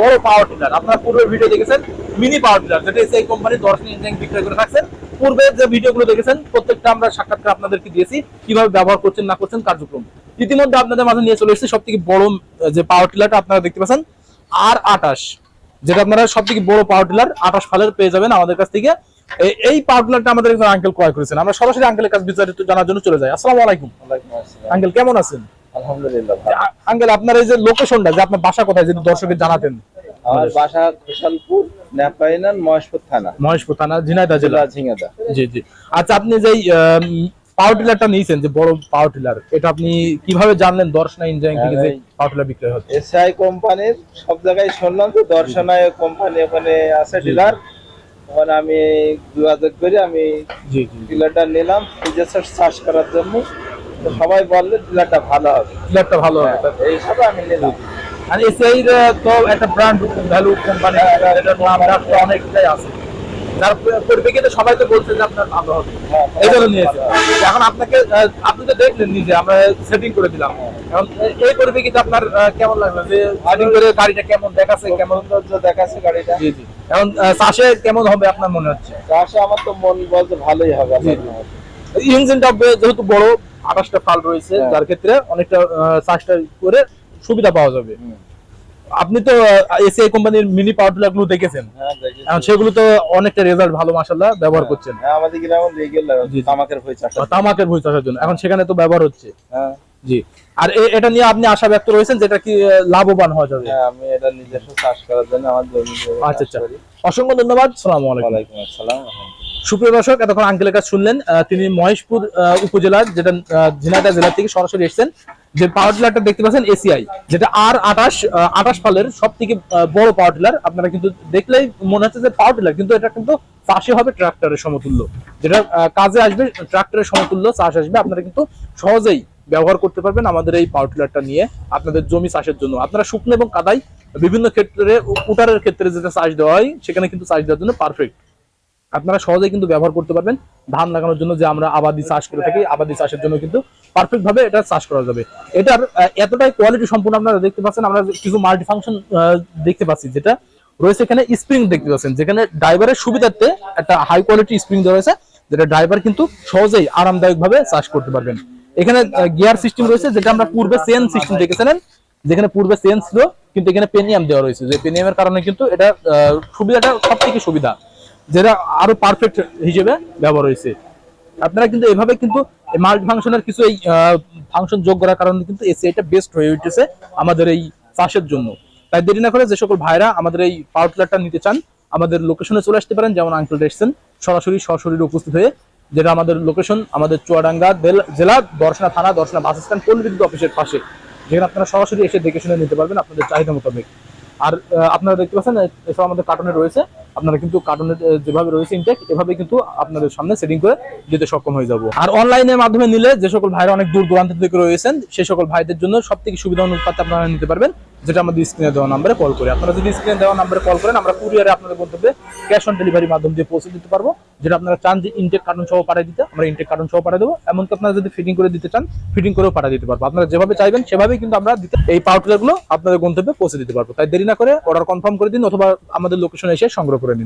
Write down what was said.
বড় power tiller আপনারা পূর্বে ভিডিও দেখেছেন মিনি পাওয়ার টিলার যেটা এসআই কোম্পানির দর্শন ইঞ্জিন বিক্রয় করে থাকছেন পূর্বে যে ভিডিওগুলো দেখেছেন প্রত্যেকটা আমরা সাক্ষাৎকার আপনাদেরকে দিয়েছি কীভাবে ব্যবহার করছেন না করছেন কার্যক্রম। ইতিমধ্যে আপনাদের মাঝে নিয়ে চলে এসেছি সব থেকে বড় যে পাওয়ার টিলারটা আপনারা দেখতে পাচ্ছেন আর আটাশ যেটা আপনারা সব থেকে বড় পাওয়ার টিলার আটাশ ফালের পেয়ে যাবেন আমাদের কাছ থেকে। এই পাওয়ার টিলারটা আমাদের একজন আঙ্কেল ক্রয় করেছেন। আমরা সরাসরি আঙ্কেলের কাছে বিস্তারিত জানার জন্য চলে যাই। আসসালামু আলাইকুম। আঙ্কেল কেমন আছেন? আলহামদুলিল্লাহ। আঙ্কেল আপনার এই যে লোকেশনটা যে আপনার বাসা কোথায় যদি দর্শকের জানাতেন? আমার বাসা খুশালপুর নেপাইনান মহেশপুর থানা। মহেশপুর থানা ঝিনাইদহ জেলা ঝিঙাদা জি জি। আচ্ছা আপনি যে পাওয়ার টিলারটা নিয়েছেন যে বড় পাওয়ার টিলার এটা আপনি কীভাবে জানলেন দর্শনা ইঞ্জিনিয়ারিং থেকে যে পাওয়ার টিলার বিক্রয় হচ্ছে? এসআই কোম্পানির সব জায়গায় শুনলাম তো দর্শনায় কোম্পানি ওখানে আছে ডিলার ওখানে আমি যোগাযোগ করে আমি ডিলারটা নিলাম নিজস্ব চাষ করার জন্য। সবাই বললে ডিলারটা ভালো হবে। টিলারটা ভালো হবে। হ্যাঁ, এই হিসাবে আমি নিলাম আর এসআই তো একটা ব্র্যান্ড ভ্যালু কোম্পানি নাম ডাক তো অনেকটাই আছে। যার পরিপ্রেক্ষিতে সবাই তো বলছে যে আপনার ভালো হবে। হ্যাঁ, এই জন্য নিয়েছে। এখন আপনাকে আপনি তো দেখলেন নিজে আমরা সেটিং করে দিলাম। এখন এই পরিপ্রেক্ষিতে আপনার কেমন লাগল? যে সেটিং করে গাড়িটা কেমন দেখাচ্ছে কেমন? দেখাচ্ছে গাড়িটা। জি জি। এখন চাষে কেমন হবে আপনার মনে হচ্ছে? চাষে আমার তো মন বলতে ভালোই হবে। ইঞ্জিনটা যেহেতু বড় আঠাশটা ফাল রয়েছে হ্যাঁ। যার ক্ষেত্রে অনেকটা চাষটা করে সুবিধা পাওয়া যাবে। আপনি তো এসিআই কোম্পানির মিনি পাওয়ার টিলারগুলো দেখেছেন? হ্যাঁ সেগুলো তো অনেকটা রেজাল্ট ভালো মাসাল্লাহ ব্যবহার করছেন। হ্যাঁ আমাদের গ্রামে জি। তামাকের ভয় চাষ তামাকের ভুই চাষের জন্য। এখন সেখানে তো ব্যবহার হচ্ছে। হ্যাঁ। জি। আর এটা নিয়ে আপনি আশা ব্যক্ত রয়েছেন যেটা কি লাভবান হওয়া যাবে? হ্যাঁ আমি এটা নিজস্ব চাষ করার জন্য আমার জমিতে আচ্ছা আচ্ছা। অসংখ্য ধন্যবাদ। সালাম আলাইকুম। ওয়ালাইকুম আসসালাম। সুপ্রিয় দর্শক এতক্ষণ আঙ্কেলের কাছে শুনলেন তিনি মহেশপুর উপজেলার যেটা আহ, ঝিনাইদহ জেলা থেকে সরাসরি এসেছেন যে পাওয়ার টিলারটা দেখতে পাচ্ছেন এসিআই যেটা আর আঠাশ আঠাশ ফালের সব থেকে বড় পাওয়ার টিলার আপনারা কিন্তু দেখলেই মনে হচ্ছে যে পাওয়ার টিলার কিন্তু এটা কিন্তু চাষে হবে ট্রাক্টরের সমতুল্য। যেটা কাজে আসবে ট্রাক্টরের সমতুল্য চাষ আসবে। আপনারা কিন্তু সহজেই ব্যবহার করতে পারবেন আমাদের এই পাওয়ার টিলারটা নিয়ে আপনাদের জমি চাষের জন্য। আপনারা শুকনো এবং কাদাই বিভিন্ন ক্ষেত্রে উটারের ক্ষেত্রে যেটা চাষ দেওয়া হয় সেখানে কিন্তু চাষ দেওয়ার জন্য পারফেক্ট আপনারা সহজেই কিন্তু ব্যবহার করতে পারবেন। ধান লাগানোর জন্য যে আমরা আবাদি চাষ করে থাকি, আবাদি চাষের জন্য কিন্তু পারফেক্ট ভাবে এটা চাষ করা যাবে। এটার এতটাই কোয়ালিটি সম্পূর্ণ আপনারা দেখতে পাচ্ছেন, আমরা কিছু মাল্টি ফাংশন দেখতে পাচ্ছি, যেটা রয়েছে এখানে স্প্রিং দেখতে পাচ্ছেন, যেখানে ড্রাইভারের সুবিধার্থে একটা হাই কোয়ালিটি স্প্রিং দেওয়া রয়েছে যেটা ড্রাইভার কিন্তু সহজেই আরামদায়ক ভাবে চাষ করতে পারবেন। এখানে গিয়ার সিস্টেম রয়েছে, যেটা আমরা পূর্বে সেন সিস্টেম দেখেছিলেন, যেখানে পূর্বে সেন ছিল, কিন্তু এখানে পেনিয়াম দেওয়া রয়েছে। যে পেনিয়ামের কারণে কিন্তু এটা সুবিধাটা সব থেকে সুবিধা। যেটা আরও পারফেক্ট হিসেবে ব্যবহার হয়েছে। আপনারা কিন্তু এভাবে কিন্তু মাল্টি ফাংশনের কিছু এই ফাংশন যোগ করার কারণে কিন্তু এসিআইটা বেস্ট হয়ে উঠেছে আমাদের এই চাষের জন্য। তাই দেরি না করে যে সকল ভাইরা আমাদের এই পাওয়ার টিলারটা নিতে চান, আমাদের লোকেশনে চলে আসতে পারেন। যেমন আঙ্কেল এসছেন সরাসরি সশরীরে উপস্থিত হয়ে যেটা আমাদের লোকেশন আমাদের চুয়াডাঙ্গা জেলা দর্শনা থানা, দর্শনা বাস স্ট্যান্ড পল্লী অফিসের পাশে। যেখানে আপনারা সরাসরি এসে দেখে শুনে নিতে পারবেন আপনাদের চাহিদা মোতাবেক। আর আপনারা দেখতে পাচ্ছেন এসব আমাদের কার্টুনে রয়েছে। আপনারা কিন্তু কার্টুনের যেভাবে রয়েছে ইনটেক এভাবে কিন্তু আপনাদের সামনে সেটিং করে দিতে সক্ষম হয়ে যাব। আর অনলাইনের মাধ্যমে নিলে যে সকল ভাইরা অনেক দূর দূরান্ত থেকে রয়েছেন সেই সকল ভাইদের জন্য সব থেকে সুবিধা অনুপাতে আপনারা নিতে পারবেন। যেটা আমাদের স্ক্রিনে দেওয়া নাম্বারে কল করে। আপনারা যদি স্ক্রিনে দেওয়া নাম্বারে কল করেন, আমরা কুরিয়ারে আপনাদের গন্তব্যে ক্যাশ অন ডেলিভারি মাধ্যম দিয়ে পৌঁছে দিতে পারব। যেটা আপনারা চান যে ইনটেক কার্টুন সহ পাঠিয়ে দিতে, আমরা ইনটেক কার্টুন সহ পাঠিয়ে দেবো। এমনকি আপনারা যদি ফিটিং করে দিতে চান ফিটিং করেও পাঠিয়ে দিতে পারব। আপনারা যেভাবে চাইবেন, সেভাবেই কিন্তু আমরা দিতে এই পাউডারগুলো আপনাদের গন্তব্যে পৌঁছে দিতে পারব। তাই দেরি না করে অর্ডার কনফার্ম করে দিন, অথবা আমাদের লোকেশন এসে সংগ্রহ করে নিন।